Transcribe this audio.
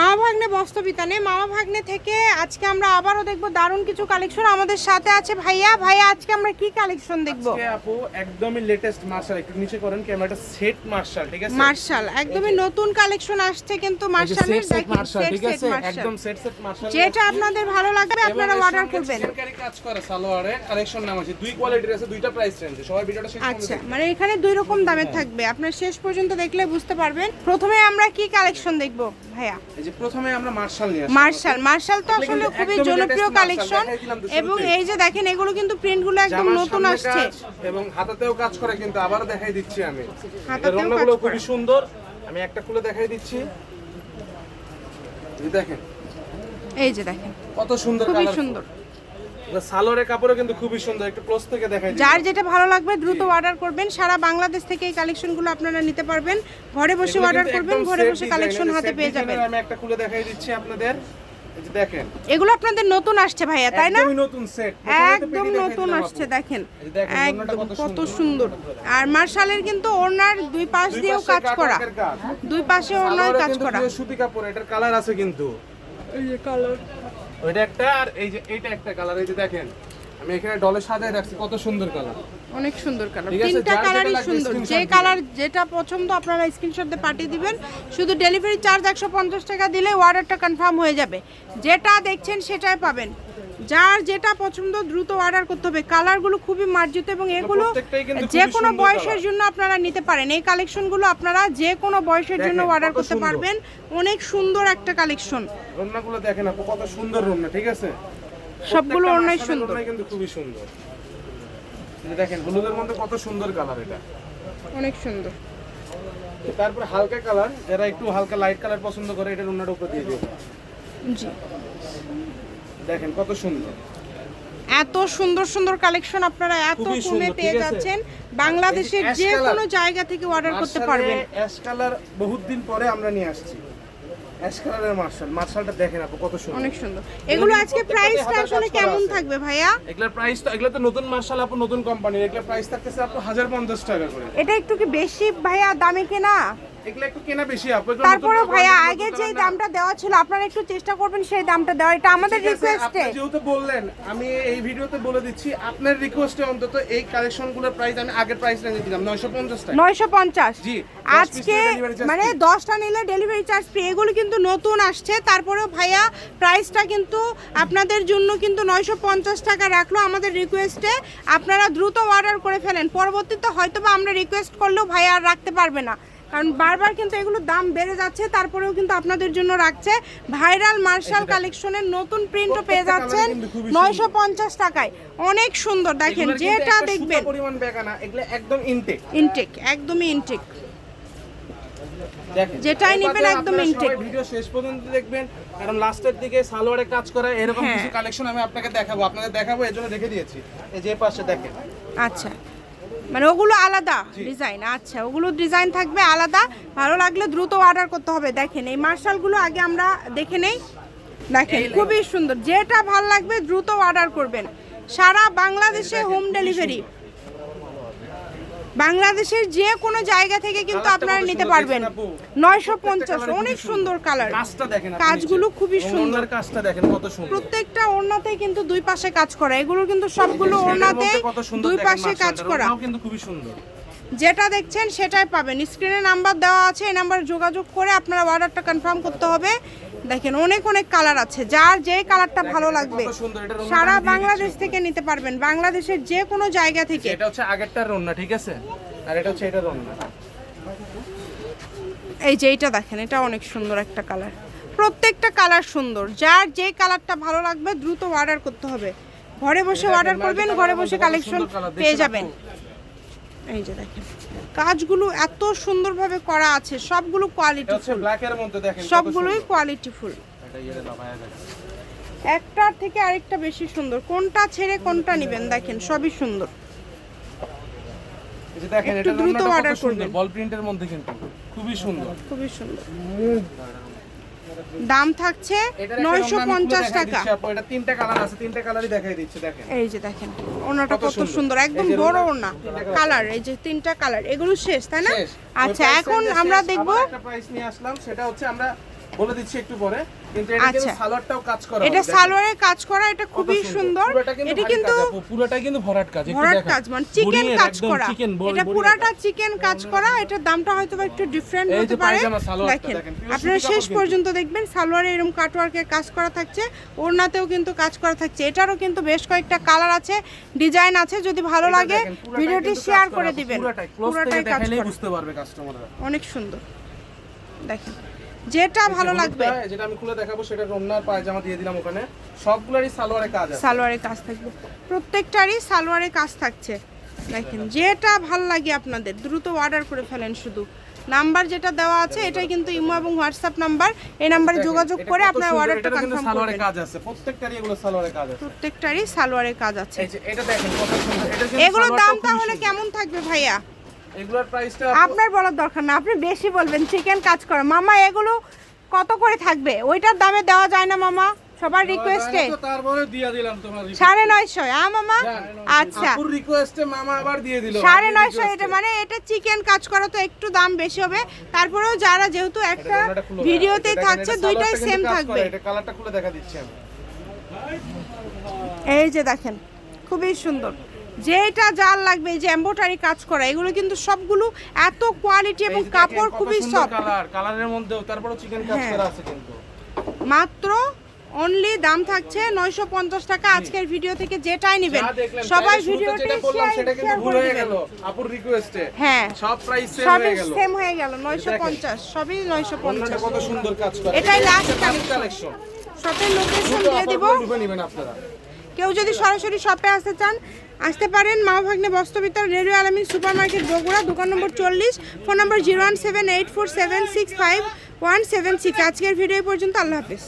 মামা ভাগ্নে বস্তবিতানে মামা ভাগ্নে থেকে আজকে আমরা আবারও দেখব দারুণ কিছু কালেকশন আমাদের সাথে আছে ভাইয়া। ভাইয়া আজকে আমরা কি কালেকশন দেখব? আজকে আপু একদমই লেটেস্ট মার্শাল একটু নিচে করেন ক্যামেরাটা সেট মার্শাল ঠিক আছে? মার্শাল একদমই নতুন কালেকশন আসছে কিন্তু মার্শালের সেট সেট মার্শাল ঠিক আছে? একদম সেট সেট মার্শাল যেটা আপনাদের ভালো লাগবে আপনারা অর্ডার করবেন। কাজ করে সালোয়ারে কালেকশন নাম আছে। দুই কোয়ালিটির আছে দুইটা প্রাইস রেঞ্জে সবাই ভিডিওটা শেষ আচ্ছা মানে এখানে দুই রকম দামের থাকবে। আপনার শেষ পর্যন্ত দেখলে বুঝতে পারবেন। প্রথমে আমরা কি কালেকশন দেখব ভাইয়া। এই যে প্রথমে আমরা মার্শাল নিয়ে মার্শাল মার্শাল তো আসলে খুবই জনপ্রিয় কালেকশন এবং এই যে দেখেন এগুলো কিন্তু প্রিন্টগুলো একদম নতুন আসছে। এবং হাতাতেও কাজ করে কিন্তু আবারও দেখাই দিচ্ছি আমি। করে। খুবই সুন্দর। আমি একটা খুলে দেখাই দিচ্ছি। এই দেখেন। এই যে দেখেন। কত সুন্দর খুবই সুন্দর। সালোয়ারের কাপড়ও কিন্তু খুবই সুন্দর একটু ক্লোজ থেকে দেখাই যার যেটা ভালো লাগবে দ্রুত অর্ডার করবেন। সারা বাংলাদেশ থেকে এই কালেকশনগুলো আপনারা নিতে পারবেন। ঘরে বসে অর্ডার করবেন ঘরে বসে কালেকশন হাতে পেয়ে যাবেন। আমি একটা খুলে দেখাই দিচ্ছি আপনাদের। দেখেন। এগুলো আপনাদের নতুন আসছে ভাইয়া তাই না? একদমই নতুন সেট একদম নতুন আসছে দেখেন। এই যে দেখেন, একদম কত কত সুন্দর। আর মার্শালের কিন্তু ওনার দুই পাশ দিয়েও কাজ করা। দুই পাশে ওনার কাজ করা। সুতি কাপড় এটার কালার আছে কিন্তু। এই কালার ওইটা একটা আর এই যে এইটা একটা কালার এই যে দেখেন আমি এখানে ডলে সাজায় রাখছি কত সুন্দর কালার অনেক সুন্দর কালার তিনটা কালারই সুন্দর। যে কালার যেটা পছন্দ আপনারা স্ক্রিনশট দিয়ে পাঠিয়ে দিবেন। শুধু ডেলিভারি চার্জ একশো পঞ্চাশ টাকা দিলে অর্ডারটা কনফার্ম হয়ে যাবে। যেটা দেখছেন সেটাই পাবেন। যার যেটা পছন্দ দ্রুত অর্ডার করতে হবে। কালারগুলো খুবই মার্জিত এবং এগুলো যে কোনো বয়সের জন্য আপনারা নিতে পারেন। এই কালেকশনগুলো আপনারা যে কোনো বয়সের জন্য অর্ডার করতে পারবেন। অনেক সুন্দর একটা কালেকশন রন্নাগুলো দেখেন আপু কত সুন্দর রন্না ঠিক আছে? সবগুলো অনেক সুন্দর। কিন্তু খুবই সুন্দর। দেখেন হলুদের মধ্যে কত সুন্দর কালার এটা। অনেক সুন্দর। তারপর হালকা কালার যারা একটু হালকা লাইট কালার পছন্দ করে এটা রুনার উপর দিয়ে দেবে জি। দেখেন কত সুন্দর। এত সুন্দর সুন্দর কালেকশন আপনারা এত কমে পেয়ে যাচ্ছেন। বাংলাদেশের যে। কোনো জায়গা থেকে অর্ডার করতে পারবেন। অ্যাশ কালার বহুত দিন পরে আমরা নিয়ে আসছি। অ্যাশ কালারের মার্শাল মার্শালটা দেখেন আপু কত সুন্দর। অনেক সুন্দর। এগুলো আজকে প্রাইসটা আসলে কেমন থাকবে ভাইয়া? এগুলোর প্রাইস তো এগুলো তো নতুন মার্শাল আপু নতুন কোম্পানি এগুলোর প্রাইস থাকতেছে আপু হাজার পঞ্চাশ টাকা করে। এটা একটু কি বেশি ভাইয়া দামে কেনা? এগুলো একটু কেনা বেশি তারপরে ভাইয়া আগে যে দামটা দেওয়া ছিল আপনারা একটু চেষ্টা করবেন সেই দামটা দেওয়া এটা আমাদের রিকোয়েস্টে যেহেতু বললেন আমি এই ভিডিওতে বলে দিচ্ছি আপনার রিকোয়েস্টে অন্তত এই কালেকশনগুলোর প্রাইস আমি আগের প্রাইস রেঞ্জে দিলাম টাকা। জি, আজকে মানে free। দশটা নিলে ডেলিভারি চার্জ ফ্রি এগুলো কিন্তু নতুন আসছে তারপরেও ভাইয়া প্রাইসটা কিন্তু আপনাদের জন্য কিন্তু নয়শো পঞ্চাশ টাকা রাখল আমাদের রিকোয়েস্টে আপনারা দ্রুত অর্ডার করে ফেলেন পরবর্তীতে হয়তো বা আমরা রিকোয়েস্ট করলেও ভাইয়া আর রাখতে পারবে না। কারণ বারবার কিন্তু এগুলোর দাম বেড়ে যাচ্ছে তারপরেও কিন্তু আপনাদের জন্য রাখছে ভাইরাল মার্শাল কালেকশনের নতুন প্রিন্টও পেয়ে যাচ্ছেন। নয়শো পঞ্চাশ টাকায়। অনেক সুন্দর দেখেন যেটা দেখবেন। পরিমাণ এগুলো একদম ইনটেক ইনটেক একদমই ইনটেক যেটাই নিবেন একদম। সবাই ভিডিও শেষ পর্যন্ত দেখবেন কারণ লাস্টের দিকে সালোয়ারে কাজ করা এরকম হ্যাঁ। কিছু কালেকশন আমি আপনাকে দেখাবো আপনাদের দেখাবো এর জন্য রেখে দিয়েছি। এই যে পাশে দেখেন। আচ্ছা। মানে ওগুলো আলাদা ডিজাইন আচ্ছা ওগুলো ডিজাইন থাকবে আলাদা। ভালো লাগলে দ্রুত অর্ডার করতে হবে। দেখেন এই মার্শালগুলো আগে আমরা দেখে নেই। দেখেন খুবই সুন্দর। যেটা ভালো লাগবে দ্রুত অর্ডার করবেন। সারা বাংলাদেশে হোম ডেলিভারি বাংলাদেশের যে কোনো জায়গা থেকে কিন্তু আপনারা নিতে পারবেন। নয়শো পঞ্চাশ অনেক সুন্দর কালার। কাজগুলো খুবই সুন্দর। কাজটা দেখেন কত সুন্দর। প্রত্যেকটা ওড়নাতেই কিন্তু দুই পাশে কাজ করা। এগুলো কিন্তু সবগুলো ওড়নাতে দুই পাশে কাজ করা। কিন্তু খুবই সুন্দর। যেটা দেখছেন সেটাই পাবেন। স্ক্রিনে নাম্বার দেওয়া আছে এই নাম্বারে যোগাযোগ করে আপনারা অর্ডারটা কনফার্ম করতে হবে। দেখেন অনেক অনেক কালার আছে। যার যে কালারটা ভালো লাগবে। সারা বাংলাদেশ থেকে নিতে পারবেন। বাংলাদেশের যে কোনো জায়গা থেকে। এটা হচ্ছে আগেরটার রন্না ঠিক আছে? আর এটা হচ্ছে এটার রন্না এই যে এটা দেখেন এটা অনেক সুন্দর একটা কালার প্রত্যেকটা কালার সুন্দর। যার যে কালারটা ভালো লাগবে দ্রুত অর্ডার করতে হবে। ঘরে বসে অর্ডার করবেন ঘরে বসে কালেকশন পেয়ে যাবেন। এই যে দেখেন। কাজগুলো এত সুন্দরভাবে করা আছে সবগুলো কোয়ালিটি মধ্যে সবগুলোই লাগায়া দেখেন। একটার থেকে আরেকটা বেশি সুন্দর। কোনটা ছেড়ে কোনটা নেবেন দেখেন সবই সুন্দর। একটু এটা দ্রুত সুন্দর। করবেন। বল প্রিন্টের মধ্যে কিন্তু। খুবই সুন্দর। খুবই সুন্দর। দাম থাকছে এটার একটা নয়শো ওড়না আমি খুলে পঞ্চাশ দেখাই টাকা। দিচ্ছি এটা তিনটা কালার আছে তিনটা কালারই দেখাই দিচ্ছি দেখেন। এই যে দেখেন ওনাটা কত সুন্দর। একদম বড় ওনা। কালার। এই যে তিনটা কালার এগুলো শেষ তাই না? আচ্ছা এখন আমরা দেখব। দেখব একটা প্রাইস নিয়ে আসলাম সেটা হচ্ছে আমরা বলে দিচ্ছি একটু পরে। কিন্তু এটা কিন্তু আচ্ছা। সালোয়ারটাও কাজ করা এটা হবে, কাজ করা এটা খুবই সুন্দর। এটা কিন্তু কাজ কিন্তু ভরাট কাজ ভরাট কাজ মানে চিকেন কাজ করা। এটা পুরাটা চিকেন কাজ করা এটার দামটা হয়তো একটু ডিফারেন্ট হতে পারে। দেখেন আপনারা শেষ পর্যন্ত দেখবেন সালোয়ারে এরকম কাটওয়ার্কের কাজ করা থাকছে ওড়নাতেও কিন্তু কাজ করা থাকছে। এটারও কিন্তু বেশ কয়েকটা কালার আছে ডিজাইন আছে যদি ভালো লাগে ভিডিওটি শেয়ার করে দিবেন। পুরোটাই ক্লোজ থেকে পুরোটাই কাজ বুঝতে পারবে কাস্টমাররা অনেক সুন্দর। দেখেন। যেটা ভালো লাগবে। যেটা আমি খুলে দেখাবো সেটা রমনার পায়জামা দিয়ে দিলাম ওখানে। সবগুলোরই সালোয়ারে কাজ আছে। সালোয়ারের কাজ থাকবে। প্রত্যেকটারই সালোয়ারের কাজ থাকছে। দেখেন যেটা ভালো লাগে আপনাদের দ্রুত অর্ডার করে ফেলেন শুধু। নাম্বার যেটা দেওয়া আছে এটাই কিন্তু ইমো এবং হোয়াটসঅ্যাপ নাম্বার। এই নাম্বারে যোগাযোগ করে আপনার অর্ডারটা কনফার্ম সালোয়ারে কাজ আছে। প্রত্যেকটারই এগুলো সালোয়ারে কাজ আছে। প্রত্যেকটারই সালোয়ারের কাজ আছে। এই যে এটা দেখেন কত সুন্দর। এটা এগুলোর দাম তাহলে কেমন থাকবে ভাইয়া? এগুলোর প্রাইসটা আপনার বলার দরকার না আপনি বেশি বলবেন চিকেন কাজ করে। মামা এগুলো কত করে থাকবে? ওইটার দামে দেওয়া যায় না মামা। সবার রিকোয়েস্টে তারপরে দিয়ে দিলাম তোমার সাড়ে নয়শো হ্যাঁ মামা আচ্ছা। আপুর রিকোয়েস্টে মামা আবার দিয়ে দিল। সাড়ে আপুর নয়শো request এটা মানে এটা চিকেন কাজ করা তো একটু দাম বেশি হবে। তারপরেও যারা যেহেতু একটা ভিডিওতে থাকছে দুইটাই সেম থাকবে। এটা কালারটা খুলে দেখা দিচ্ছি আমি। এই যে দেখেন খুবই সুন্দর। যেটা যার লাগবে এই যে এম্বোটারি কাজ করা এগুলো কিন্তু সবগুলো এত কোয়ালিটি এবং কাপড় খুবই সফট কালার কালারের মধ্যেও তারপরেও চিকেন কাজ হ্যাঁ। করা আছে কিন্তু। মাত্র অনলি দাম থাকছে নয়শো পঞ্চাশ টাকা। আজকের ভিডিও থেকে যেটাই নেবেন সবাই ভিডিওটি সেটা কিন্তু ভুল হয়ে গেল আপুর রিকোয়েস্টে হ্যাঁ। সব প্রাইস সেম হয়ে গেল। সেম হয়ে গেল নয়শো দেখেন। পঞ্চাশ সবই নয়শো অন্যটা পঞ্চাশ কত সুন্দর কাজ করে। এটাই লাস্ট কালেকশন। শপের লোকেশন দিয়ে দিব। আপনারা। কেউ যদি সরাসরি শপে আসতে চান, আসতে পারেন মা ভাগ্নে বস্ত্রবিতার radio Alamin super market Bogura, দোকান নম্বর চল্লিশ, phone number zero one seven eight four seven six five one seven six. আজকের ভিডিও পর্যন্ত, আল্লাহ হাফিজ।